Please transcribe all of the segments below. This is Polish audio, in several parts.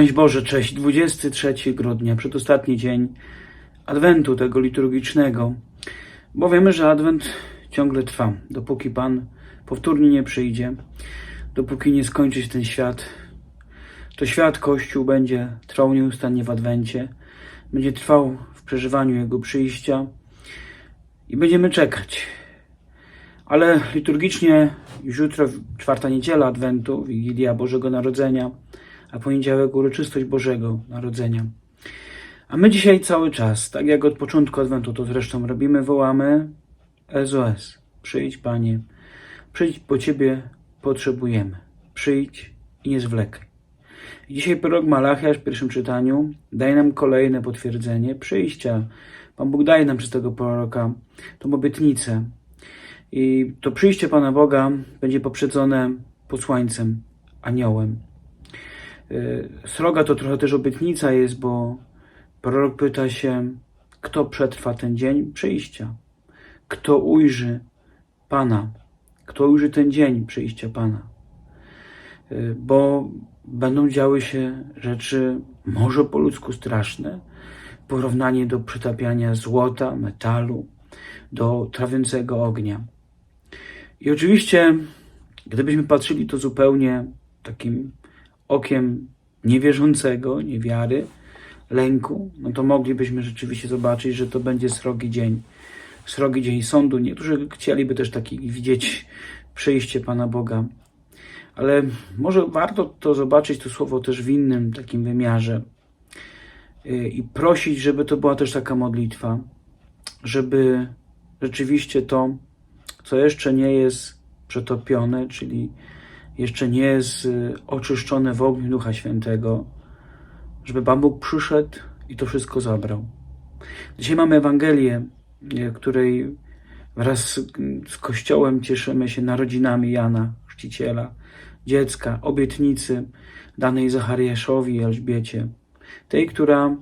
Szczęść Boże, cześć. 23 grudnia, przedostatni dzień Adwentu tego liturgicznego, bo wiemy, że Adwent ciągle trwa, dopóki Pan powtórnie nie przyjdzie, dopóki nie skończy się ten świat, to świat, Kościół będzie trwał nieustannie w Adwencie, będzie trwał w przeżywaniu Jego przyjścia i będziemy czekać. Ale liturgicznie już jutro, czwarta niedziela Adwentu, Wigilia Bożego Narodzenia, a poniedziałek uroczystość Bożego Narodzenia. A my dzisiaj cały czas, tak jak od początku Adwentu to zresztą robimy, wołamy SOS. Przyjdź, Panie, przyjdź, bo Ciebie potrzebujemy. Przyjdź i nie zwlekaj. Dzisiaj prorok Malachiasz w pierwszym czytaniu daje nam kolejne potwierdzenie przyjścia. Pan Bóg daje nam przez tego proroka tą obietnicę. I to przyjście Pana Boga będzie poprzedzone posłańcem, aniołem. Y, Sroga to trochę też obietnica jest, bo prorok pyta się, kto przetrwa ten dzień przyjścia, kto ujrzy Pana, kto ujrzy ten dzień przyjścia Pana. Y, Bo będą działy się rzeczy może po ludzku straszne, porównanie do przytapiania złota, metalu, do trawiącego ognia. I oczywiście, gdybyśmy patrzyli to zupełnie takim okiem niewierzącego, niewiary, lęku, no to moglibyśmy rzeczywiście zobaczyć, że to będzie srogi dzień. Srogi dzień sądu. Niektórzy chcieliby też taki widzieć przyjście Pana Boga. Ale może warto to zobaczyć, to słowo też w innym takim wymiarze Yy, i prosić, żeby to była też taka modlitwa, żeby rzeczywiście to, co jeszcze nie jest przetopione, czyli jeszcze nie jest y, oczyszczone w ogniu Ducha Świętego, żeby Pan Bóg przyszedł i to wszystko zabrał. Dzisiaj mamy Ewangelię, y, której wraz z, Kościołem cieszymy się narodzinami Jana, Chrzciciela, dziecka, obietnicy danej Zachariaszowi i Elżbiecie, tej, która,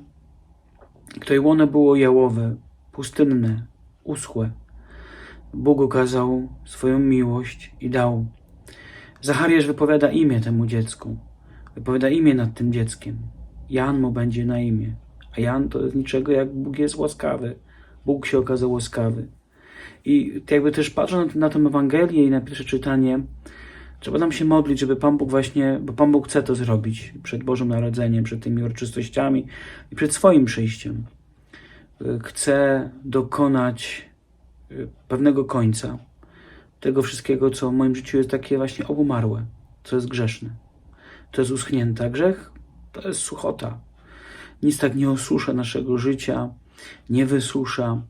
której łono było jałowe, pustynne, uschłe. Bóg okazał swoją miłość i dał Zachariasz wypowiada imię temu dziecku. Wypowiada imię nad tym dzieckiem. Jan mu będzie na imię. A Jan to jest niczego jak Bóg jest łaskawy. Bóg się okazał łaskawy. I jakby też patrząc na tę Ewangelię i na pierwsze czytanie, trzeba nam się modlić, żeby Pan Bóg właśnie, bo Pan Bóg chce to zrobić przed Bożym Narodzeniem, przed tymi uroczystościami i przed swoim przyjściem. Chce dokonać y, pewnego końca tego wszystkiego, co w moim życiu jest takie właśnie obumarłe, co jest grzeszne, co jest uschnięte. A grzech to jest suchota. Nic tak nie osusza naszego życia, nie wysusza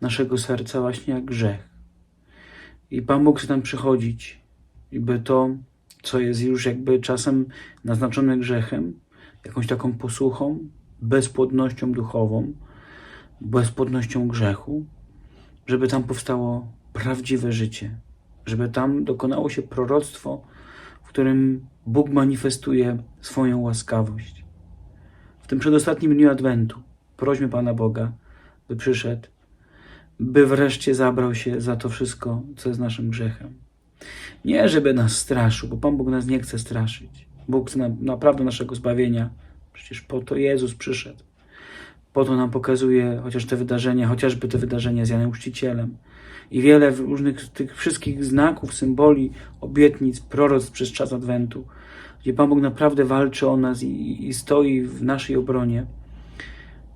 naszego serca właśnie jak grzech. I Pan Bóg chce tam przychodzić, i by to, co jest już jakby czasem naznaczone grzechem, jakąś taką posłuchą, bezpłodnością duchową, bezpłodnością grzechu, żeby tam powstało prawdziwe życie, żeby tam dokonało się proroctwo, w którym Bóg manifestuje swoją łaskawość. W tym przedostatnim dniu Adwentu prośmy Pana Boga, by przyszedł, by wreszcie zabrał się za to wszystko, co jest naszym grzechem. Nie, żeby nas straszył, bo Pan Bóg nas nie chce straszyć. Bóg chce na, naprawdę naszego zbawienia. Przecież po to Jezus przyszedł. Po to nam pokazuje chociaż te wydarzenia, chociażby te wydarzenia z Janem Chrzcicielem i wiele różnych tych wszystkich znaków, symboli, obietnic, proroc przez czas Adwentu, gdzie Pan Bóg naprawdę walczy o nas i, i stoi w naszej obronie.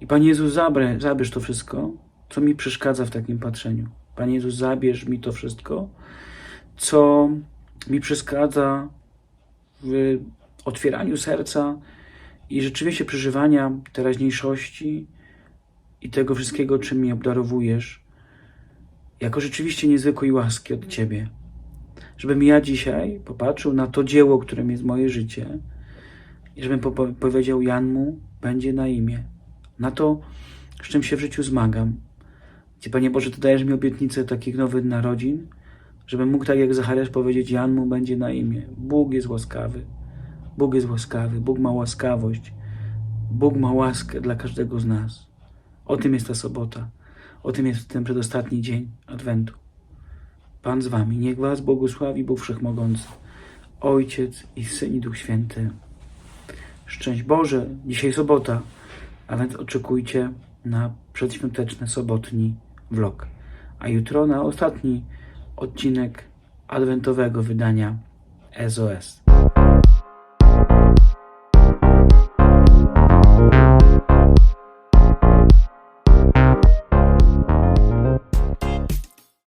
I Panie Jezus, zabrę, zabierz to wszystko, co mi przeszkadza w takim patrzeniu. Panie Jezus, zabierz mi to wszystko, co mi przeszkadza w otwieraniu serca i rzeczywiście przeżywania teraźniejszości i tego wszystkiego, czym mnie obdarowujesz, jako rzeczywiście niezwykłej łaski od Ciebie. Żebym ja dzisiaj popatrzył na to dzieło, którym jest moje życie i żebym popo- powiedział Janmu, będzie na imię. Na to, z czym się w życiu zmagam. Gdzie, Panie Boże, Ty dajesz mi obietnicę takich nowych narodzin, żebym mógł tak jak Zachariasz powiedzieć, Jan mu będzie na imię. Bóg jest łaskawy. Bóg jest łaskawy. Bóg ma łaskawość. Bóg ma łaskę dla każdego z nas. O tym jest ta sobota. O tym jest ten przedostatni dzień Adwentu. Pan z wami. Niech was błogosławi Bóg Wszechmogący. Ojciec i Syn i Duch Święty. Szczęść Boże, dzisiaj sobota, a więc oczekujcie na przedświąteczny sobotni vlog. A jutro na ostatni odcinek adwentowego wydania SOS.